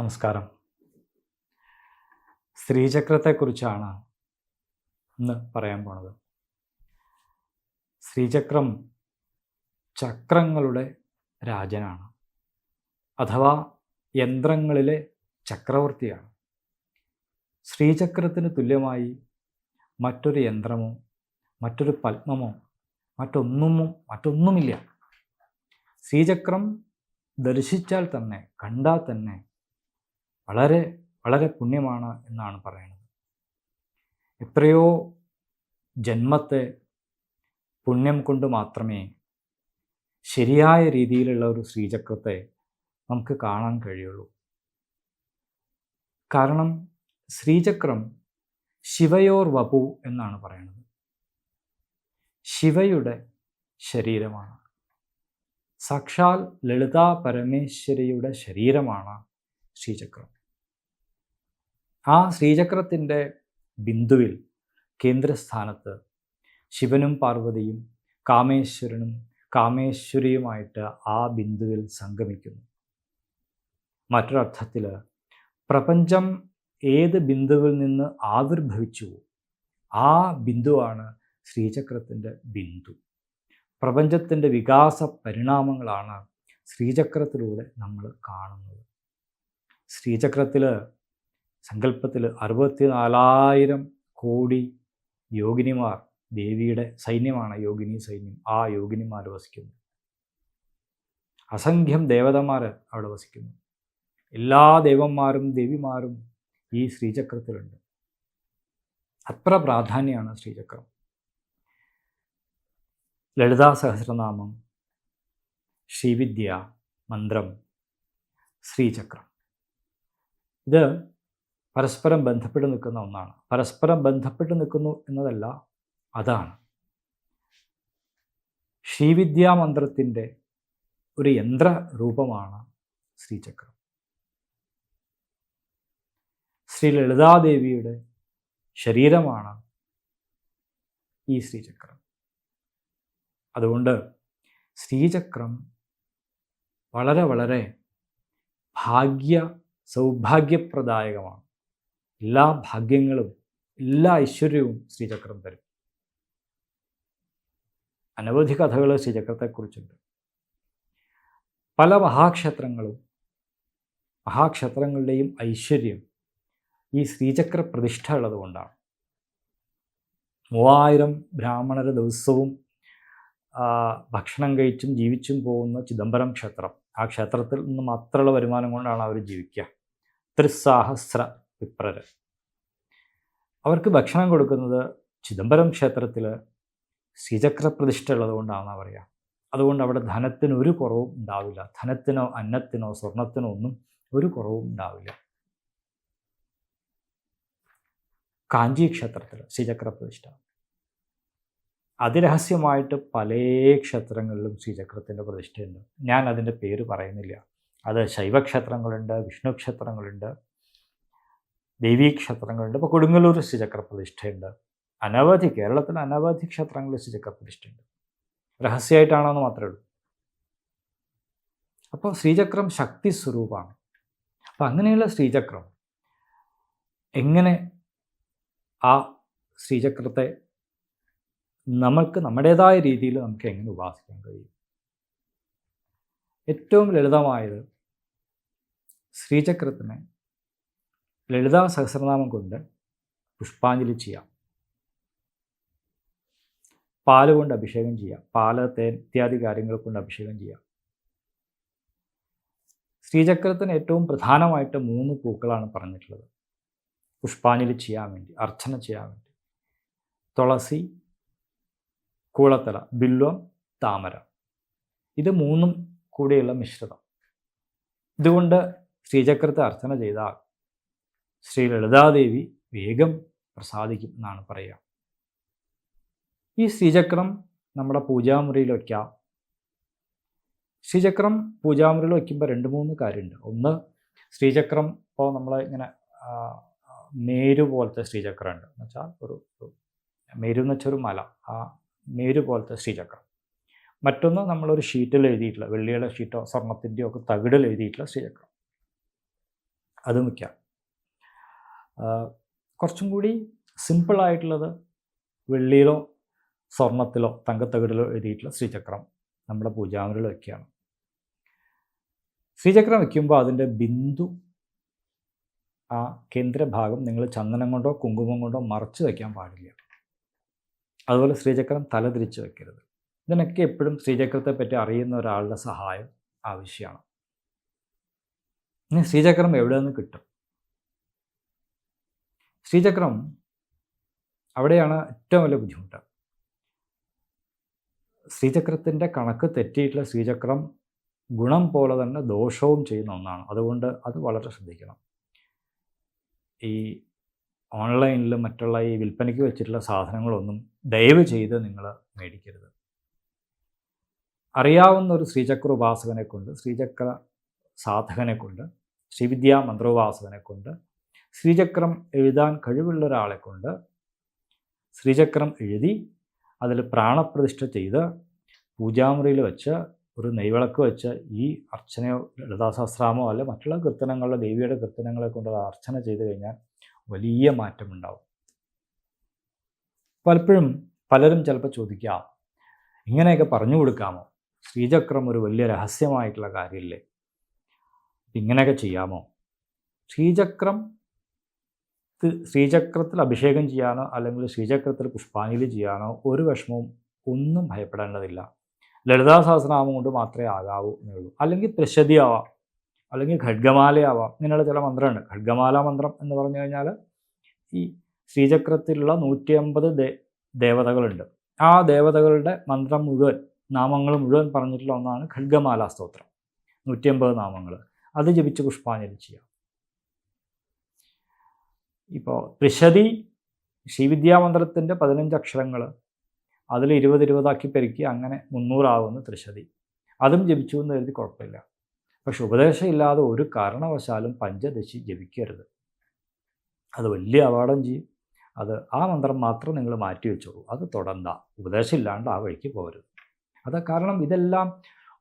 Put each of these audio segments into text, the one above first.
നമസ്കാരം. സ്ത്രീചക്രത്തെക്കുറിച്ചാണ് ഇന്ന് പറയാൻ പോണത്. ശ്രീചക്രം ചക്രങ്ങളുടെ രാജനാണ്. അഥവാ യന്ത്രങ്ങളിലെ ചക്രവർത്തിയാണ്. ശ്രീചക്രത്തിന് തുല്യമായി മറ്റൊരു യന്ത്രമോ മറ്റൊരു പത്മമോ മറ്റൊന്നുമോ മറ്റൊന്നുമില്ല. ശ്രീചക്രം ദർശിച്ചാൽ തന്നെ കണ്ടാൽ തന്നെ വളരെ വളരെ പുണ്യമാണ് എന്നാണ് പറയുന്നത്. എത്രയോ ജന്മത്തെ പുണ്യം കൊണ്ട് മാത്രമേ ശരിയായ രീതിയിലുള്ള ഒരു ശ്രീചക്രത്തെ നമുക്ക് കാണാൻ കഴിയുള്ളൂ. കാരണം ശ്രീചക്രം ശിവയോർ വപു എന്നാണ് പറയുന്നത്. ശിവയുടെ ശരീരമാണ്. സാക്ഷാൽ ലളിതാ പരമേശ്വരിയുടെ ശരീരമാണ് ശ്രീചക്രം. ആ ശ്രീചക്രത്തിന്റെ ബിന്ദുവിൽ കേന്ദ്രസ്ഥാനത്ത് ശിവനും പാർവതിയും കാമേശ്വരനും കാമേശ്വരിയുമായിട്ട് ആ ബിന്ദുവിൽ സംഗമിക്കുന്നു. മറ്റൊരർത്ഥത്തിൽ പ്രപഞ്ചം ഏത് ബിന്ദുവിൽ നിന്ന് ആവിർഭവിച്ചുവോ ആ ബിന്ദുവാണ് ശ്രീചക്രത്തിന്റെ ബിന്ദു. പ്രപഞ്ചത്തിന്റെ വികാസ പരിണാമങ്ങളാണ് ശ്രീചക്രത്തിലൂടെ നമ്മൾ കാണുന്നത്. ശ്രീചക്രത്തിൽ സങ്കല്പത്തിൽ അറുപത്തി നാലായിരം കോടി യോഗിനിമാർ ദേവിയുടെ സൈന്യമാണ് യോഗിനി സൈന്യം. ആ യോഗിനിമാർ വസിക്കുന്നു. അസംഖ്യം ദേവതമാർ അവിടെ വസിക്കുന്നു. എല്ലാ ദേവന്മാരും ദേവിമാരും ഈ ശ്രീചക്രത്തിലുണ്ട്. അത്ര പ്രാധാന്യമാണ് ശ്രീചക്രം. ലളിതാ സഹസ്രനാമം ശ്രീവിദ്യ മന്ത്രം ശ്രീചക്രം. ഇത് പരസ്പരം ബന്ധപ്പെട്ട് നിൽക്കുന്ന ഒന്നാണ്. പരസ്പരം ബന്ധപ്പെട്ട് നിൽക്കുന്നു എന്നതല്ല അതാണ്. ശ്രീവിദ്യാ മന്ത്രത്തിന്റെ ഒരു യന്ത്ര രൂപമാണ് ശ്രീചക്രം. ശ്രീ ലളിതാദേവിയുടെ ശരീരമാണ് ഈ ശ്രീചക്രം. അതുകൊണ്ട് ശ്രീചക്രം വളരെ വളരെ ഭാഗ്യ സൗഭാഗ്യപ്രദായകമാണ്. എല്ലാ ഭാഗ്യങ്ങളും എല്ലാ ഐശ്വര്യവും ശ്രീചക്രം തരും. അനവധി കഥകൾ ശ്രീചക്രത്തെക്കുറിച്ചുണ്ട്. പല മഹാക്ഷേത്രങ്ങളും മഹാക്ഷേത്രങ്ങളുടെയും ഐശ്വര്യം ഈ ശ്രീചക്ര പ്രതിഷ്ഠ ഉള്ളതുകൊണ്ടാണ് മൂവായിരം ബ്രാഹ്മണർ ദിവസവും ഭക്ഷണം കഴിച്ചും ജീവിച്ചും പോകുന്ന ചിദംബരം ക്ഷേത്രം. ആ ക്ഷേത്രത്തിൽ നിന്ന് മാത്രമുള്ള വരുമാനം കൊണ്ടാണ് അവർ ജീവിക്കുക. ത്രിസാഹസ്ര വിപ്രര്. അവർക്ക് ഭക്ഷണം കൊടുക്കുന്നത് ചിദംബരം ക്ഷേത്രത്തിൽ ശ്രീചക്ര പ്രതിഷ്ഠ ഉള്ളതുകൊണ്ടാണെന്ന് പറയുക അതുകൊണ്ട് അവിടെ ധനത്തിന് ഒരു കുറവും ഉണ്ടാവില്ല. ധനത്തിനോ അന്നത്തിനോ സ്വർണത്തിനോ ഒന്നും ഒരു കുറവും ഉണ്ടാവില്ല. കാഞ്ചി ക്ഷേത്രത്തിൽ ശ്രീചക്ര പ്രതിഷ്ഠ. അതിരഹസ്യമായിട്ട് പല ക്ഷേത്രങ്ങളിലും ശ്രീചക്രത്തിന്റെ പ്രതിഷ്ഠയുണ്ട്. ഞാൻ അതിന്റെ പേര് പറയുന്നില്ല. അത് ശൈവക്ഷേത്രങ്ങളുണ്ട് വിഷ്ണു ക്ഷേത്രങ്ങളുണ്ട് ദേവീ ക്ഷേത്രങ്ങളുണ്ട് ഇപ്പോൾ കൊടുങ്ങല്ലൂർ ശ്രീചക്രപ്രതിഷ്ഠയുണ്ട്. അനവധി കേരളത്തിൽ അനവധി ക്ഷേത്രങ്ങളിൽ ശ്രീചക്രപ്രതിഷ്ഠയുണ്ട്. രഹസ്യമായിട്ടാണെന്ന് മാത്രമേ ഉള്ളൂ. അപ്പോൾ ശ്രീചക്രം ശക്തി സ്വരൂപമാണ്. അപ്പം അങ്ങനെയുള്ള ശ്രീചക്രം എങ്ങനെ ആ ശ്രീചക്രത്തെ നമുക്ക് നമ്മുടേതായ രീതിയിൽ നമുക്ക് എങ്ങനെ ഉപാസിക്കാൻ കഴിയും? ഏറ്റവും ലളിതമായത് ശ്രീചക്രത്തിന് ലളിതാ സഹസ്രനാമം കൊണ്ട് പുഷ്പാഞ്ജലി ചെയ്യാം. പാൽ കൊണ്ട് അഭിഷേകം ചെയ്യാം. പാൽ തേൻ ഇത്യാദി കാര്യങ്ങൾ കൊണ്ട് അഭിഷേകം ചെയ്യാം. ശ്രീചക്രത്തിന് ഏറ്റവും പ്രധാനമായിട്ട് മൂന്ന് പൂക്കളാണ് പറഞ്ഞിട്ടുള്ളത്. പുഷ്പാഞ്ജലി ചെയ്യാൻ വേണ്ടി അർച്ചന ചെയ്യാൻ വേണ്ടി. തുളസി കൂളത്തല ബില്വം താമര. ഇത് മൂന്നും കൂടിയുള്ള മിശ്രിതം. ഇതുകൊണ്ട് ശ്രീചക്രത്തെ അർച്ചന ചെയ്താൽ ശ്രീ ലളിതാദേവി വേഗം പ്രസാദിക്കും എന്നാണ് പറയുക. ഈ ശ്രീചക്രം നമ്മുടെ പൂജാമുറിയിൽ വയ്ക്കാം. ശ്രീചക്രം പൂജാമുറിയിൽ വയ്ക്കുമ്പോൾ രണ്ട് മൂന്ന് കാര്യമുണ്ട്. ഒന്ന് ശ്രീചക്രം ഇപ്പോൾ നമ്മൾ ഇങ്ങനെ മേരു പോലത്തെ ശ്രീചക്രമുണ്ട്. എന്ന് വെച്ചാൽ ഒരു മേരു എന്ന് വെച്ചാൽ ഒരു മല. ആ മേരു പോലത്തെ ശ്രീചക്രം. മറ്റൊന്ന് നമ്മളൊരു ഷീറ്റിൽ എഴുതിയിട്ടുള്ള വെള്ളിയുടെ ഷീറ്റോ സ്വർണത്തിന്റെയോ ഒക്കെ തകിടിൽ എഴുതിയിട്ടുള്ള ശ്രീചക്രം. അതും വയ്ക്കാം. കുറച്ചും കൂടി സിമ്പിളായിട്ടുള്ളത് വെള്ളിയിലോ സ്വർണത്തിലോ തങ്കത്തകിടിലോ എഴുതിയിട്ടുള്ള ശ്രീചക്രം നമ്മുടെ പൂജാമുറിയിൽ വയ്ക്കുകയാണ്. ശ്രീചക്രം വയ്ക്കുമ്പോൾ അതിന്റെ ബിന്ദു ആ കേന്ദ്രഭാഗം നിങ്ങൾ ചന്ദനം കൊണ്ടോ കുങ്കുമം കൊണ്ടോ മറച്ച് വയ്ക്കാൻ പാടില്ല. അതുപോലെ ശ്രീചക്രം തലതിരിച്ച് വയ്ക്കരുത്. ഇതിനൊക്കെ എപ്പോഴും ശ്രീചക്രത്തെ പറ്റി അറിയുന്ന ഒരാളുടെ സഹായം ആവശ്യമാണ്. ഇനി ശ്രീചക്രം എവിടെ നിന്ന് കിട്ടും? ശ്രീചക്രം അവിടെയാണ് ഏറ്റവും വലിയ ബുദ്ധിമുട്ട്. ശ്രീചക്രത്തിന്റെ കണക്ക് തെറ്റിയിട്ടുള്ള ശ്രീചക്രം ഗുണം പോലെ തന്നെ ദോഷവും ചെയ്യുന്ന ഒന്നാണ്. അതുകൊണ്ട് അത് വളരെ ശ്രദ്ധിക്കണം. ഈ ഓൺലൈനിലും മറ്റുള്ള ഈ വിൽപ്പനയ്ക്ക് വെച്ചിട്ടുള്ള സാധനങ്ങളൊന്നും ദയവ് ചെയ്ത് നിങ്ങൾ മേടിക്കരുത്. അറിയാവുന്ന ഒരു ശ്രീചക്ര ഉപാസകനെ കൊണ്ട് ശ്രീചക്ര സാധകനെ കൊണ്ട് ശ്രീവിദ്യാ മന്ത്രോപാസകനെ കൊണ്ട് ശ്രീചക്രം എഴുതാൻ കഴിവുള്ള ഒരാളെ കൊണ്ട് ശ്രീചക്രം എഴുതി അതിൽ പ്രാണപ്രതിഷ്ഠ ചെയ്ത് പൂജാമുറിയിൽ വെച്ച് ഒരു നെയ്വിളക്ക് വെച്ച് ഈ അർച്ചനയോ ലളിതാസഹസ്രാമോ അല്ല മറ്റുള്ള കീർത്തനങ്ങളോ ദേവിയുടെ കീർത്തനങ്ങളെ കൊണ്ട് അർച്ചന ചെയ്ത് കഴിഞ്ഞാൽ വലിയ മാറ്റമുണ്ടാവും. പലപ്പോഴും പലരും ചിലപ്പോൾ ചോദിക്കാം ഇങ്ങനെയൊക്കെ പറഞ്ഞു കൊടുക്കാമോ? ശ്രീചക്രം ഒരു വലിയ രഹസ്യമായിട്ടുള്ള കാര്യമില്ലേ? ഇങ്ങനെയൊക്കെ ചെയ്യാമോ? ശ്രീചക്രം ശ്രീചക്രത്തിൽ അഭിഷേകം ചെയ്യാനോ അല്ലെങ്കിൽ ശ്രീചക്രത്തിൽ പുഷ്പാഞ്ജലി ചെയ്യാനോ ഒരു വിഷമവും ഒന്നും ഭയപ്പെടേണ്ടതില്ല. ലളിതാ സഹസ്രനാമം കൊണ്ട് മാത്രമേ ആകാവൂ എന്നുള്ളൂ. അല്ലെങ്കിൽ ത്രിശതി ആവാം അല്ലെങ്കിൽ ഖഡ്ഗമാലയാവാം ഇങ്ങനെയുള്ള ചില മന്ത്രമുണ്ട് ഖഡ്ഗമാല മന്ത്രം എന്ന് പറഞ്ഞു കഴിഞ്ഞാൽ ഈ ശ്രീചക്രത്തിലുള്ള നൂറ്റി അമ്പത് ദേ ദേവതകളുണ്ട്. ആ ദേവതകളുടെ മന്ത്രം മുഴുവൻ നാമങ്ങൾ മുഴുവൻ പറഞ്ഞിട്ടുള്ള ഒന്നാണ് ഖഡ്ഗമാല സ്തോത്രം നൂറ്റി അമ്പത് നാമങ്ങൾ. അത് ജപിച്ച് പുഷ്പാഞ്ജലി ചെയ്യാം. ഇപ്പോൾ ത്രിശതി ശ്രീവിദ്യാമന്ത്രത്തിന്റെ പതിനഞ്ച് അക്ഷരങ്ങൾ അതിൽ ഇരുപത് ഇരുപതാക്കി പെരുക്കി അങ്ങനെ മുന്നൂറാവുന്ന ത്രിശതി. അതും ജപിച്ചു എന്ന് കരുതി കുഴപ്പമില്ല. പക്ഷെ ഉപദേശം ഇല്ലാതെ ഒരു കാരണവശാലും പഞ്ചദശി ജപിക്കരുത്. അത് വലിയ അപകടം ചെയ്യും. അത് ആ മന്ത്രം മാത്രം നിങ്ങൾ മാറ്റി വെച്ചോളൂ അത് തുടണ്ട ഉപദേശം ഇല്ലാണ്ട് ആ വഴിക്ക് പോകരുത്. അത് കാരണം ഇതെല്ലാം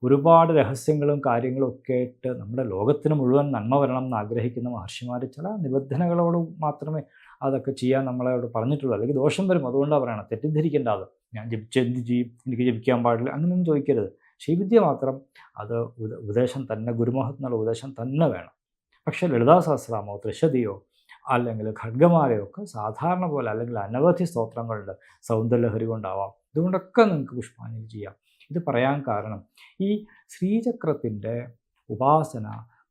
ഒരുപാട് രഹസ്യങ്ങളും കാര്യങ്ങളും ഒക്കെ ആയിട്ട് നമ്മുടെ ലോകത്തിന് മുഴുവൻ നന്മ വരണം എന്ന് ആഗ്രഹിക്കുന്ന മഹർഷിമാർ ചില നിബന്ധനകളോട് മാത്രമേ അതൊക്കെ ചെയ്യാൻ നമ്മളോട് പറഞ്ഞിട്ടുള്ളൂ. അല്ലെങ്കിൽ ദോഷം വരും. അതുകൊണ്ടാണ് പറയണം തെറ്റിദ്ധരിക്കേണ്ട അത്. ഞാൻ ജപിച്ച് എന്ത് ചെയ്യും? എനിക്ക് ജപിക്കാൻ പാടില്ല. അങ്ങനെയൊന്നും ചോദിക്കരുത്. ശ്രീവിദ്യ മാത്രം അത് ഉപ- ഉപദേശം തന്നെ ഗുരുമഹത്നുള്ള ഉപദേശം തന്നെ വേണം. പക്ഷേ ലളിതാ സഹസ്രാമോ ത്രിശതിയോ അല്ലെങ്കിൽ ഖഡ്ഗമാലയോ ഒക്കെ സാധാരണ പോലെ അല്ലെങ്കിൽ അനവധി സ്തോത്രങ്ങളുണ്ട്. സൗന്ദര്യലഹരി കൊണ്ടാവാം. ഇതുകൊണ്ടൊക്കെ നിങ്ങൾക്ക് പുഷ്പാഞ്ജലി ചെയ്യാം. ഇത് പറയാൻ കാരണം ഈ ശ്രീചക്രത്തിന്റെ ഉപാസന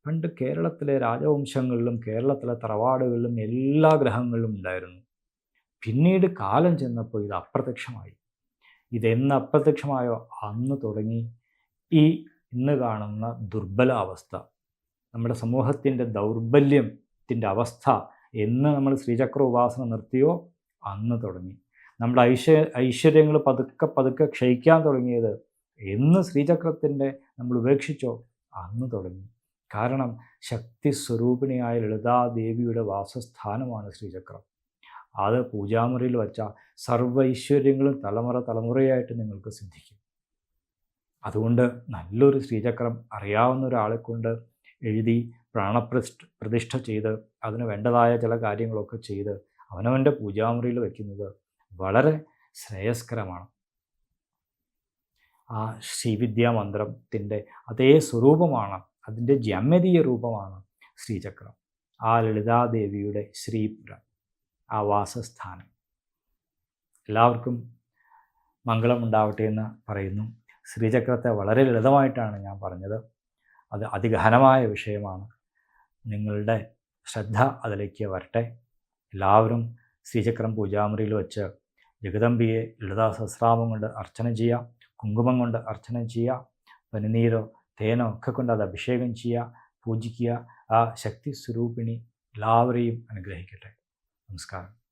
പണ്ട് കേരളത്തിലെ രാജവംശങ്ങളിലും കേരളത്തിലെ തറവാടുകളിലും എല്ലാ ഗ്രഹങ്ങളിലും ഉണ്ടായിരുന്നു. പിന്നീട് കാലം ചെന്നപ്പോൾ ഇത് അപ്രത്യക്ഷമായി. ഇതെന്ന് അപ്രത്യക്ഷമായോ? അന്ന് തുടങ്ങി ഈ ഇന്ന് കാണുന്ന ദുർബല അവസ്ഥ നമ്മുടെ സമൂഹത്തിന്റെ ദൗർബല്യത്തിന്റെ അവസ്ഥ എന്ന് നമ്മൾ ശ്രീചക്ര ഉപാസന നിർത്തിയോ? അന്ന് തുടങ്ങി. നമ്മുടെ ഐശ്വര്യ ഐശ്വര്യങ്ങൾ പതുക്കെ പതുക്കെ ക്ഷയിക്കാൻ തുടങ്ങിയത് എന്ന് ശ്രീചക്രത്തിന്റെ നമ്മൾ ഉപേക്ഷിച്ചോ അന്ന് തുടങ്ങി. കാരണം ശക്തി സ്വരൂപിണിയായ ലളിതാദേവിയുടെ വാസസ്ഥാനമാണ് ശ്രീചക്രം. അത് പൂജാമുറിയിൽ വച്ച സർവ ഐശ്വര്യങ്ങളും തലമുറ തലമുറയായിട്ട് നിങ്ങൾക്ക് സിദ്ധിക്കും. അതുകൊണ്ട് നല്ലൊരു ശ്രീചക്രം അറിയാവുന്ന ഒരാളെ കൊണ്ട് എഴുതി പ്രാണപ്രതിഷ്ഠ പ്രതിഷ്ഠ ചെയ്ത് അതിന് വേണ്ടതായ ചില കാര്യങ്ങളൊക്കെ ചെയ്ത് അവനവന്റെ പൂജാമുറിയിൽ വയ്ക്കുന്നത് വളരെ ശ്രേയസ്കരമാണ്. ആ ശ്രീവിദ്യാ മന്ത്രത്തിന്റെ അതേ സ്വരൂപമാണ് അതിന്റെ ജാമ്യതീയ രൂപമാണ് ശ്രീചക്രം. ആ ലളിതാദേവിയുടെ ശ്രീപുരം ആ വാസസ്ഥാനം. എല്ലാവർക്കും മംഗളമുണ്ടാവട്ടെ എന്ന് പറയുന്നു. ശ്രീചക്രത്തെ വളരെ ലളിതമായിട്ടാണ് ഞാൻ പറഞ്ഞത്. അത് അതിഗഹനമായ വിഷയമാണ്. നിങ്ങളുടെ ശ്രദ്ധ അതിലേക്ക് വരട്ടെ. എല്ലാവരും ശ്രീചക്രം പൂജാമുറിയിൽ വെച്ച് ജഗദമ്പിയെ ലളിതാ സഹസ്രാമം കൊണ്ട് അർച്ചന ചെയ്യുക കുങ്കുമം കൊണ്ട് അർച്ചന ചെയ്യുക. പനിനീരോ തേനോ ഒക്കെ കൊണ്ട് അത് അഭിഷേകം ചെയ്യുക പൂജിക്കുക. ആ ശക്തി സ്വരൂപിണി എല്ലാവരെയും അനുഗ്രഹിക്കട്ടെ. നമസ്കാരം.